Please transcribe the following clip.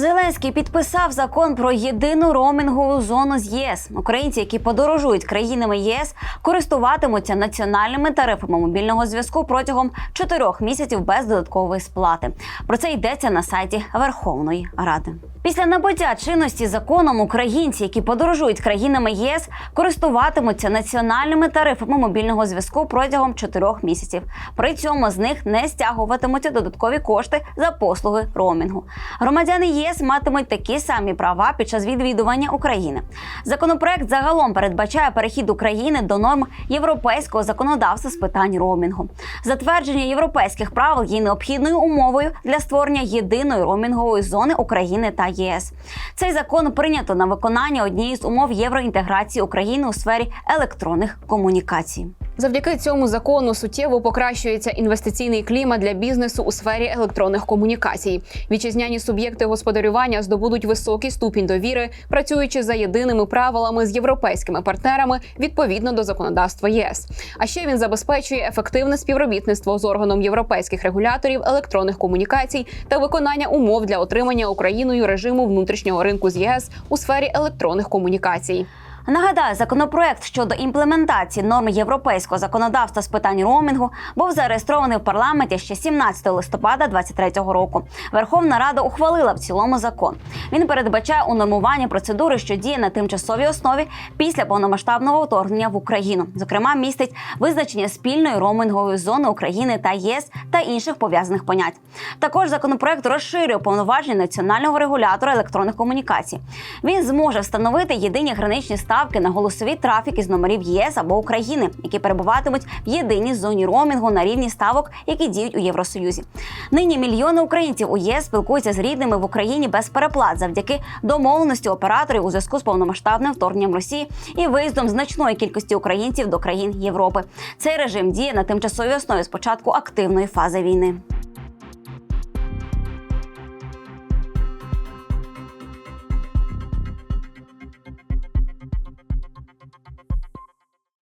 Зеленський підписав закон про єдину роумінгову зону з ЄС. Українці, які подорожують країнами ЄС, користуватимуться національними тарифами мобільного зв'язку протягом чотирьох місяців без додаткової сплати. Про це йдеться на сайті Верховної Ради. Після набуття чинності законом українці, які подорожують країнами ЄС, користуватимуться національними тарифами мобільного зв'язку протягом чотирьох місяців. При цьому з них не стягуватимуться додаткові кошти за послуги роумінгу. Громадяни ЄС матимуть такі самі права під час відвідування України. Законопроект загалом передбачає перехід України до норм європейського законодавства з питань роумінгу. Затвердження європейських правил є необхідною умовою для створення єдиної роумінгової зони України та ЄС. Цей закон прийнято на виконання однієї з умов євроінтеграції України у сфері електронних комунікацій. Завдяки цьому закону суттєво покращується інвестиційний клімат для бізнесу у сфері електронних комунікацій. Вітчизняні суб'єкти господарювання здобудуть високий ступінь довіри, працюючи за єдиними правилами з європейськими партнерами відповідно до законодавства ЄС. А ще він забезпечує ефективне співробітництво з органом європейських регуляторів електронних комунікацій та виконання умов для отримання Україною режиму внутрішнього ринку з ЄС у сфері електронних комунікацій. Нагадаю, законопроект щодо імплементації норм європейського законодавства з питань роумінгу був зареєстрований в парламенті ще 17 листопада 2023 року. Верховна Рада ухвалила в цілому закон. Він передбачає унормування процедури, що діє на тимчасовій основі після повномасштабного вторгнення в Україну. Зокрема, містить визначення спільної роумінгової зони України та ЄС та інших пов'язаних понять. Також законопроект розширює повноваження національного регулятора електронних комунікацій. Він зможе встановити єдині граничні ставки на голосові трафіки з номерів ЄС або України, які перебуватимуть в єдиній зоні роумінгу на рівні ставок, які діють у Євросоюзі. Нині мільйони українців у ЄС спілкуються з рідними в Україні без переплат завдяки домовленості операторів у зв'язку з повномасштабним вторгненням Росії і виїздом значної кількості українців до країн Європи. Цей режим діє на тимчасовій основі з початку активної фази війни.